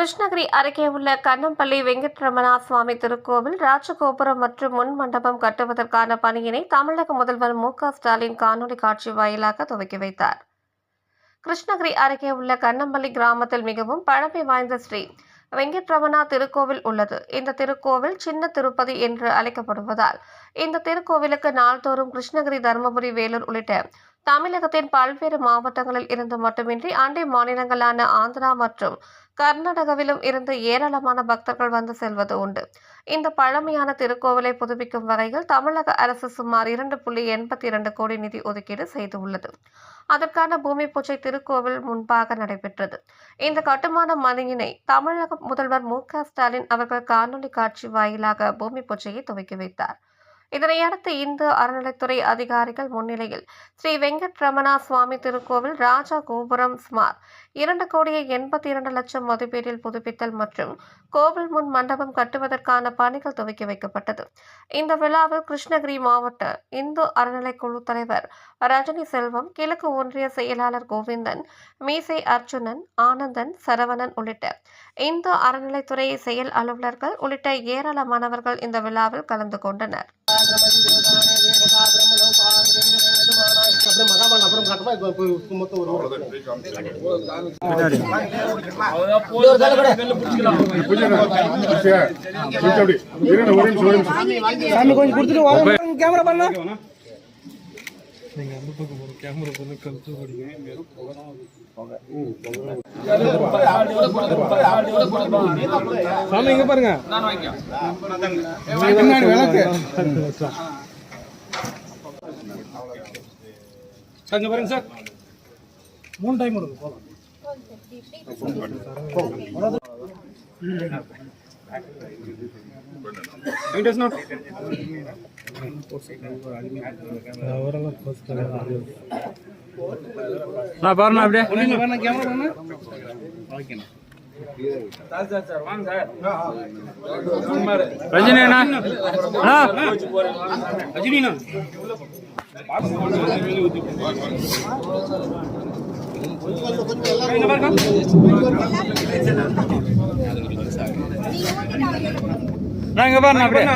கிருஷ்ணகிரி அருகே உள்ள கண்ணம்பள்ளி வெங்கட்ரமணா சுவாமி திருக்கோவில் ராஜகோபுரம் மற்றும் முன் மண்டபம் கட்டுவதற்கான பணியினை தமிழக முதல்வர் மு க ஸ்டாலின் காணொலி காட்சி வாயிலாக துவக்கி வைத்தார். கிருஷ்ணகிரி அருகே உள்ள கண்ணம்பள்ளி கிராமத்தில் மிகவும் பழமை வாய்ந்த ஸ்ரீ வெங்கட்ரமணா திருக்கோவில் உள்ளது. இந்த திருக்கோவில் சின்ன திருப்பதி என்று அழைக்கப்படுவதால் இந்த திருக்கோவிலுக்கு நாள்தோறும் கிருஷ்ணகிரி தருமபுரி வேலூர் உள்ளிட்ட தமிழகத்தின் பல்வேறு மாவட்டங்களில் இருந்து மட்டுமின்றி அண்டை மாநிலங்களான ஆந்திரா மற்றும் கர்நாடகாவிலும் இருந்து ஏராளமான பக்தர்கள் வந்து செல்வது உண்டு. இந்த பழமையான திருக்கோவிலை புதுப்பிக்கும் வகையில் தமிழக அரசு சுமார் இரண்டு புள்ளி எண்பத்தி இரண்டு கோடி நிதி ஒதுக்கீடு செய்துள்ளது. அதற்கான பூமி பூஜை திருக்கோவில் முன்பாக நடைபெற்றது. இந்த கட்டுமான மணியினை தமிழக முதல்வர் மு க ஸ்டாலின் அவர்கள் காணொலி காட்சி வாயிலாக பூமி பூஜையை துவக்கி வைத்தார். இதனையடுத்து இந்து அறநிலைத்துறை அதிகாரிகள் முன்னிலையில் ஸ்ரீ வெங்கட்ரமணா சுவாமி திருக்கோவில் ராஜா கோபுரம் சுமார். இரண்டு கோடியே எண்பத்தி இரண்டு லட்சம் மதிப்பீட்டில் புதுப்பித்தல் மற்றும் கோவில் முன் மண்டபம் கட்டுவதற்கான பணிகள் துவக்கி வைக்கப்பட்டது. இந்த விழாவில் கிருஷ்ணகிரி மாவட்ட இந்து அறநிலைக்குழு தலைவர் ரஜினி செல்வம் கிழக்கு ஒன்றிய செயலாளர் கோவிந்தன் மீசை அர்ஜுனன் ஆனந்தன் சரவணன் உள்ளிட்ட இந்து அறநிலைத்துறை செயல் அலுவலர்கள் உள்ளிட்ட ஏராளமானவர்கள் இந்த விழாவில் கலந்து கொண்டனர். அப்புறம் காட்டுவா இப்போ மொத்தம் ஒரு. சாமி கொஞ்சம் கொடுத்துட்டு கேமரா பண்ணா சாமி இங்க பாருங்க. பின்னாடி விளக்கு. அங்க பாருங்க சார். மூணு டைம் கொடுங்க போதும். நான் பாருண்ணா அப்படியே. கேமரா ரஜினி அண்ணா. அண்ணா. ரஜினிண்ணா இங்க பாருங்க அப்படியே.